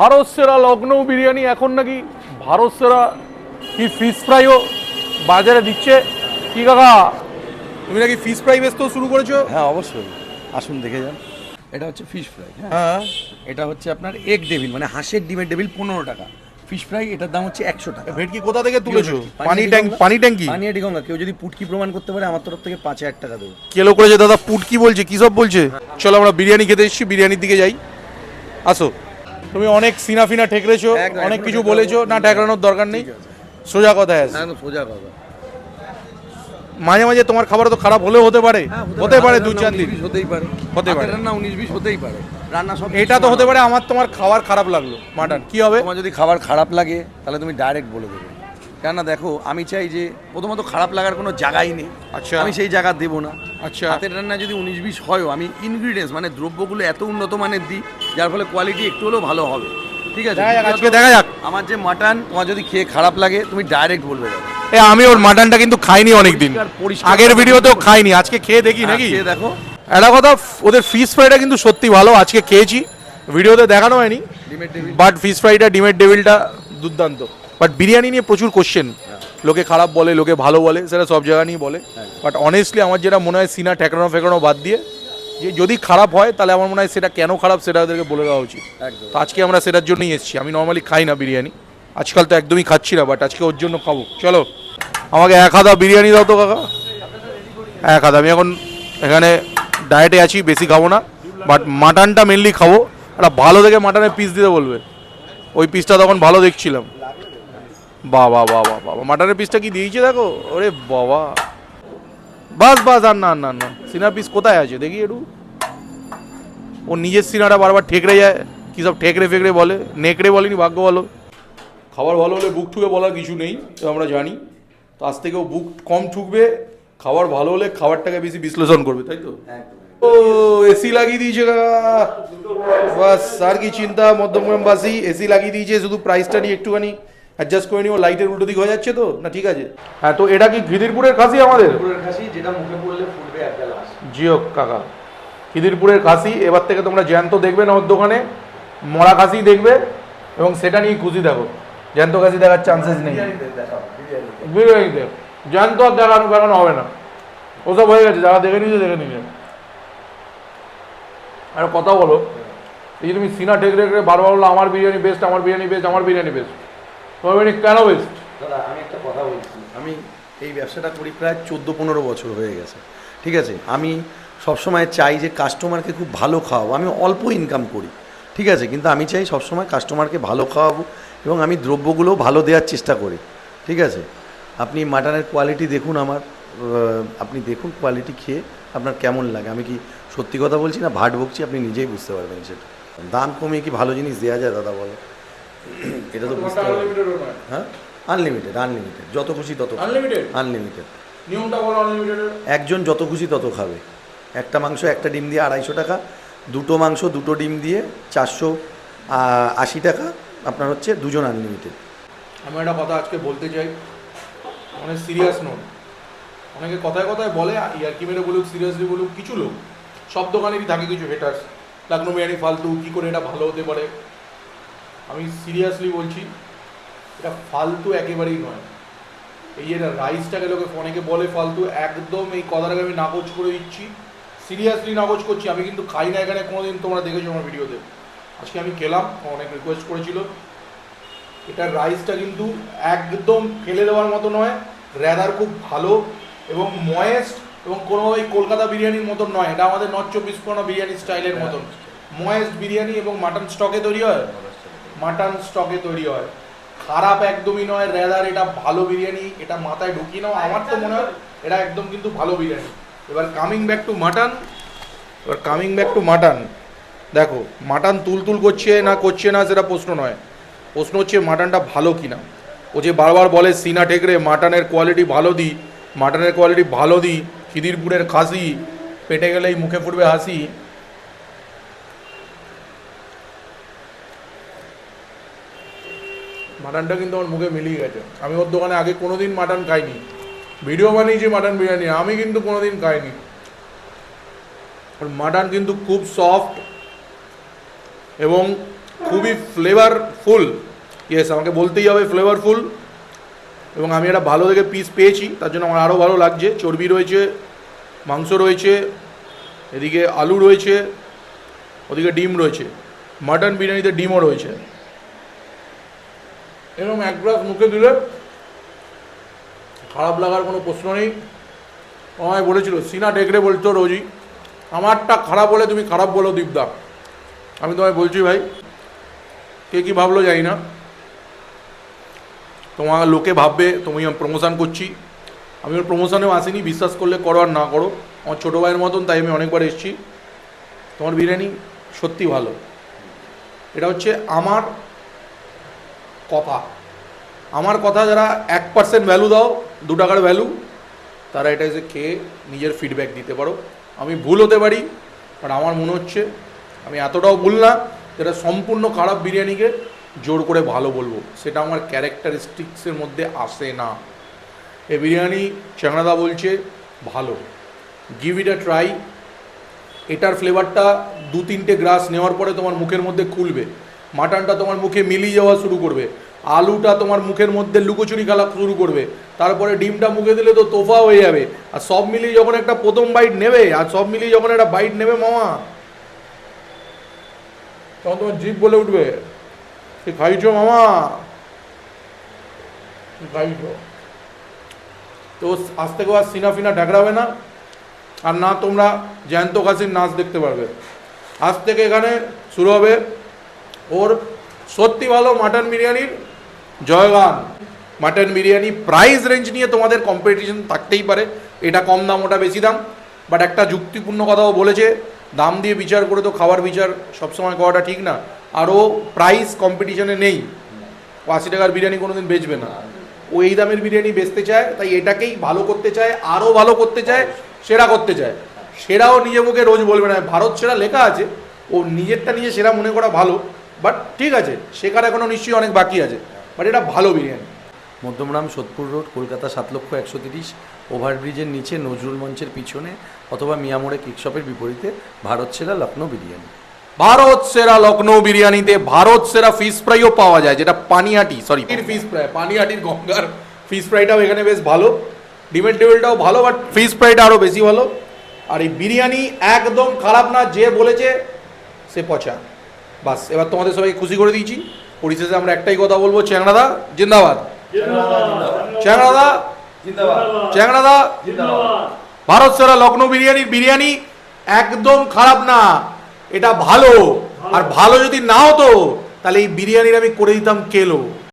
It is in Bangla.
ভারত সেরা লখনৌ বিরিয়ানি এখন নাকি ভারত সেরা কি ফিশ ফ্রাইও বাজারে দিচ্ছে? কি কাকা? তুমি নাকি ফিশ ফ্রাই বেচতেও শুরু করেছ? হ্যাঁ অবশ্যই। আসুন দেখে যান। এটা হচ্ছে ফিশ ফ্রাই হ্যাঁ? হ্যাঁ। এটা হচ্ছে আপনার এগ ডেভিল মানে হাঁসের ডিমের ডেভিল পনেরো টাকা। ফিশ ফ্রাই এটার দাম হচ্ছে একশো টাকা। ভেটকি কোথা থেকে তুলেছো? পানি ট্যাঙ্ক পানি ট্যাঙ্কি? পানিয়াটি গঙ্গা। কেউ যদি পুটকি প্রমাণ করতে পারে আমার তরফ থেকে পাঁচ হাজার টাকা দেবো। কেলো করেছে দাদা পুট কি বলছে কি সব বলছে? চলো আমরা বিরিয়ানি খেতে এসেছি বিরিয়ানির দিকে যাই। আসো। তুমি অনেক সিনা ফিনা ঠেকরেছো অনেক কিছু বলেছ না ঠেকরানোর দরকার নেই। সোজা কথা আছে। একদম সোজা কথা। মাঝে মাঝে তোমার খাবার তো খারাপ হলেও হতে পারে। হ্যাঁ, হতে পারে। দু চার 19 দিন। হতেই পারে। হতে পারে। রান্না উনিশ বিশ হতেই পারে। রান্না সব এটা তো হতে পারে আমার তোমার খাবার খারাপ লাগল। মাটন কি হবে? তোমার যদি খাবার খারাপ লাগে তাহলে তুমি ডাইরেক্ট বলে দেবে। কেননা দেখো আমি চাই যে প্রথমত খারাপ লাগার কোনো জায়গাই নেই। আচ্ছা। আমি সেই জায়গা দেবো না। আচ্ছা। হাতের রান্না যদি উনিশ বিশ হয়ও আমি ইনগ্রিডিয়েন্টস মানে দ্রব্যগুলো এত উন্নত মানের দিই যার ফলে কোয়ালিটি একটু হলেও ভালো হবে। ঠিক আছে? দেখা যাক, আজকে দেখা যাক। আমার যে মাটন তোমার যদি খেয়ে খারাপ লাগে তুমি ডাইরেক্ট বলবে আমি ওর মাটনটা কিন্তু খাইনি অনেকদিন। আগের ভিডিওতেও খাইনি আজকে খেয়ে দেখি নাকি? খেয়ে দেখো। একটা কথা ওদের ফিশ ফ্রাইটা কিন্তু সত্যি ভালো আজকে খেয়েছি। ভিডিওতে দেখানো হয়নি। বাট ফিশ ফ্রাইটা ডিমের ডেভিলটা দুর্দান্ত। বাট বিরিয়ানি নিয়ে প্রচুর কোশ্চেন লোকে খারাপ বলে লোকে ভালো বলে সেটা সব জায়গা নিয়ে বলে। বাট অনেস্টলি আমার যেটা মনে হয় সিনা ঠেকানো ফেকানো বাদ দিয়ে যে যদি খারাপ হয় তাহলে আমার মনে হয় সেটা কেন খারাপ সেটা ওদেরকে বলে দেওয়া উচিত। তো আজকে আমরা সেটার জন্যই এসেছি। আমি নর্মালি খাই না বিরিয়ানি। আজকাল তো একদমই খাচ্ছি না বাট আজকে ওর জন্য খাব। চলো আমাকে এক হাতা বিরিয়ানি দাও তো কাকা। এক হাতা। আমি এখন এখানে ডায়েটে আছি বেশি খাব না। বাট মাটনটা মেনলি খাব। একটা ভালো দেখে মাটনের পিস দিতে বলবে। ওই পিসটা তখন ভালো দেখছিলাম। বাবা বাবা বাবা মাটনের পিসটা কি দিয়েছে দেখো? ওরে বাবা। বাস বাস, আর না না না। সিনা পিস কোথায় আছে? দেখি একটু। ও নিজের সিনাটা বারবার ঠেকরে যায়। কী সব ঠেকরে ফেকরে বলে? নেকড়ে বলেনি, ভাগ্য বলো খাবার ভালো হলে বুক ঠুকে বলার কিছু নেই আমরা জানি। তো আজ থেকেও বুক কম ঠুকবে, খাবার ভালো হলে খাবারটাকে বেশি বিশ্লেষণ করবে, তাই তো? ও, এসি লাগিয়ে দিয়েছে। বাস, আর কি চিন্তা, মধ্যমগ্রামবাসী, এসি লাগিয়ে দিয়েছে, শুধু প্রাইসটা নিয়ে একটুখানি অ্যাডজাস্ট করে নিও লাইটের উল্টো দিক হয়ে যাচ্ছে তো? না ঠিক আছে? হ্যাঁ তো এটা কি খিদিরপুরের খাসি আমাদের? যেটা মুখে পড়লে ফুটবে জিও কাকা খিদিরপুরের খাসি এবার থেকে তোমরা জ্যান্ত দেখবে না ওর দোকানে মরা খাসি দেখবে এবং সেটা নিয়ে খুশি দেখো জ্যান্ত খাসি দেখার চান্সেস নেই। বিরিয়ানিতে জ্যান্ত আর দেখানো দেখানো হবে না। ওসব হয়ে গেছে যারা দেখে নিয়েছে দেখে নিয়েছে আর কথা বলো এই তুমি সিনা ঠেকে রেখে বারবার বলল আমার বিরিয়ানি বেস্ট আমার বিরিয়ানি বেস্ট আমার বিরিয়ানি বেস্ট কেন বেস্ট দাদা আমি একটা কথা বলছি। আমি এই ব্যবসাটা করি প্রায় চোদ্দ পনেরো বছর হয়ে গেছে। ঠিক আছে? আমি সবসময় চাই যে কাস্টমারকে খুব ভালো খাওয়াবো। আমি অল্প ইনকাম করি। ঠিক আছে? কিন্তু আমি চাই সবসময় কাস্টমারকে ভালো খাওয়াবো এবং আমি দ্রব্যগুলো ভালো দেওয়ার চেষ্টা করি। ঠিক আছে? আপনি মাটনের কোয়ালিটি দেখুন আমার। আপনি দেখুন কোয়ালিটি খেয়ে আপনার কেমন লাগে। আমি কি সত্যি কথা বলছি না ভাট বকছি? আপনি নিজেই বুঝতে পারবেন সেটা। দাম কমিয়ে কি ভালো জিনিস দেওয়া যায় দাদা বলো এটা তো বুঝতে হবে। হ্যাঁ? আনলিমিটেড আনলিমিটেড যত খুশি তত আনলিমিটেড আনলিমিটেড নিয়মটা বলো আনলিমিটেড একজন যত খুশি তত খাবে। একটা মাংস একটা ডিম দিয়ে আড়াইশো টাকা দুটো মাংস দুটো ডিম দিয়ে চারশো আশি টাকা আপনার হচ্ছে দুজন আনলিমিটেড আমি একটা কথা আজকে বলতে চাই। অনেক সিরিয়াস নোট অনেকে কথায় কথায় বলে ইয়ার্কি মেরে বলুক সিরিয়াসলি বলুক কিছু লোক। সব দোকানেরই থাকে কিছু হেটার্স লাকনো বিরিয়ানি ফালতু কী করে এটা ভালো হতে পারে? আমি সিরিয়াসলি বলছি এটা ফালতু একেবারেই নয়। এই যে রাইসটাকে লোকে অনেকে বলে ফালতু একদম এই কথাটাকে আমি নাকচ করে দিচ্ছি। সিরিয়াসলি নাকচ করছি আমি কিন্তু খাই না এখানে কোনোদিন তোমরা দেখেছ আমার ভিডিওতে। আজকে আমি খেলাম অনেক রিকোয়েস্ট করেছিল। এটার রাইসটা কিন্তু একদম ফেলে দেওয়ার মতো নয় রেদার খুব ভালো এবং ময়েস্ট এবং কোনোভাবেই কলকাতা বিরিয়ানির মতন নয়। এটা আমাদের নর্থ চব্বিশ পরগনা বিরিয়ানি স্টাইলের মতন। ময়েস্ট বিরিয়ানি এবং মাটন স্টকে তৈরি হয়। মাটন স্টকে তৈরি হয়। খারাপ একদমই নয়, রেদার, এটা ভালো বিরিয়ানি, এটা মাথায় ঢুকিয়ে নাও। আমার তো মনে হয় এটা একদম কিন্তু ভালো বিরিয়ানি। এবার কামিং ব্যাক টু মাটন এবার কামিং ব্যাক টু মাটন দেখো মাটন তুলতুল করছে না করছে না সেটা প্রশ্ন নয়। প্রশ্ন হচ্ছে মাটনটা ভালো কিনা। ও যে বারবার বলে, সিনা ঠেকরে, মাটনের কোয়ালিটি ভালো দিই মাটনের কোয়ালিটি ভালো দিই খিদিরপুরের খাসি, পেটে গেলেই মুখে ফুটবে হাসি। মাটনটা কিন্তু আমার মুখে মিলিয়ে গেছে। আমি ওর দোকানে আগে কোনোদিন মাটন খাইনি। ভিডিও বানিয়েছি মাটন বিরিয়ানি, আমি কিন্তু কোনোদিন খাইনি। মাটন কিন্তু খুব সফট এবং খুবই ফ্লেভারফুল ইয়েস আমাকে বলতেই হবে ফ্লেভারফুল এবং আমি একটা ভালো দেখে পিস পেয়েছি, তার জন্য আমার আরও ভালো লাগছে। চর্বি রয়েছে, মাংস রয়েছে, এদিকে আলু রয়েছে, ওদিকে ডিম রয়েছে। মাটন বিরিয়ানিতে ডিমও রয়েছে। এরকম এক গ্লাস মুখে দিলে খারাপ লাগার কোনো প্রশ্ন নেই। আমায় বলেছিল, সিনা ডেকরে বলতো রোজই। আমারটা খারাপ হলে তুমি খারাপ বলো দীপদা। আমি তোমায় বলছি, ভাই, কে কী ভাবলো জানি না। তোমার লোকে ভাববে, তুমি প্রমোশন করছি। আমি ওর প্রমোশনেও আসিনি, বিশ্বাস করলে করো আর না করো। আমার ছোটো ভাইয়ের মতন, তাই আমি অনেকবার এসেছি। তোমার বিরিয়ানি সত্যি ভালো। এটা হচ্ছে আমার কথা। আমার কথা যারা এক পার্সেন্ট ভ্যালু দাও, দু টাকার ভ্যালু তারা এটা এসে খেয়ে নিজের ফিডব্যাক দিতে পারো। আমি ভুল হতে পারি বাট আমার মনে হচ্ছে, আমি এতটাও ভুল না যেটা সম্পূর্ণ খারাপ বিরিয়ানিকে জোর করে ভালো বলব। সেটা আমার ক্যারেক্টারিস্টিক্সের মধ্যে আসে না। এ বিরিয়ানি চ্যাংড়াদা বলছে, ভালো। গিভ ইট আ ট্রাই এটার ফ্লেভারটা দু তিনটে গ্রাস নেওয়ার পরে তোমার মুখের মধ্যে খুলবে। মাটনটা তোমার মুখে মিলিয়ে যাওয়া শুরু করবে। আলুটা তোমার মুখের মধ্যে লুকোচুরি খেলা শুরু করবে। তারপরে ডিমটা মুখে দিলে তো তোফা হয়ে যাবে। আর সব মিলিয়ে যখন একটা প্রথম বাইট নেবে, আর সব মিলিয়ে যখন একটা বাইট নেবে মামা, তখন তোমার জিভ বলে উঠবে, কি খাইছো মামা? খাইছো? তো আজ থেকে আর সিনা ফিনা ঢাকড়াবে না। আর না তোমরা জ্যান্ত কাশির নাচ দেখতে পারবে। আজ থেকে এখানে শুরু হবে। ওর সত্যি ভালো মাটন বিরিয়ানির জয়গান। মাটন বিরিয়ানি প্রাইস রেঞ্জ নিয়ে তোমাদের কম্পিটিশন থাকতেই পারে। এটা কম দাম, ওটা বেশি দাম। বাট একটা যুক্তিপূর্ণ কথাও বলেছে, দাম দিয়ে বিচার করে তো খাবার বিচার সবসময় করাটা ঠিক না। আর ও প্রাইস কম্পিটিশনে নেই। আশি টাকার বিরিয়ানি কোনোদিন বেচবে না। ও এই দামের বিরিয়ানি বেচতে চায়, তাই এটাকেই ভালো করতে চায়, আরও ভালো করতে চায়, সেরা করতে চায়। সেরাও নিজে মুখে রোজ বলবে না। ভারত সেরা লেখা আছে। ও নিজেরটা নিজে সেরা মনে করা ভালো। বাট ঠিক আছে শেখার এখনও নিশ্চয়ই অনেক বাকি আছে বাট এটা ভালো বিরিয়ানি। মধ্যমরাম সোদপুর রোড কলকাতা সাত লক্ষ একশো তিরিশ ওভারব্রিজের নিচে নজরুল মঞ্চের পিছনে অথবা মিয়ামোড়ে কেকশপের বিপরীতে ভারত সেরা লখনৌ বিরিয়ানি। ভারত সেরা লখনৌ বিরিয়ানিতে ভারত সেরা ফিশ ফ্রাইও পাওয়া যায় যেটা পানিহাটি সরি ফিশ ফ্রাই পানিহাটির গঙ্গার ফিশ ফ্রাইটাও এখানে বেশ ভালো ডিমের টেবিলটাও ভালো বাট ফিশ ফ্রাইটা আরও বেশি ভালো। আর এই বিরিয়ানি একদম খারাপ না যে বলেছে সে পচা। বাস এবার তোমাদের সবাই খুশি করে দিয়েছি। পরিশেষে আমরা একটাই কথা বলব চ্যাংড়াদা জিন্দাবাদ। চ্যাংড়াদা চ্যাংড়াদা ভারত সেরা লখনৌ বিরিয়ানির বিরিয়ানি একদম খারাপ না এটা ভালো। আর ভালো যদি না হতো তাহলে এই বিরিয়ানির আমি করে দিতাম কেলো।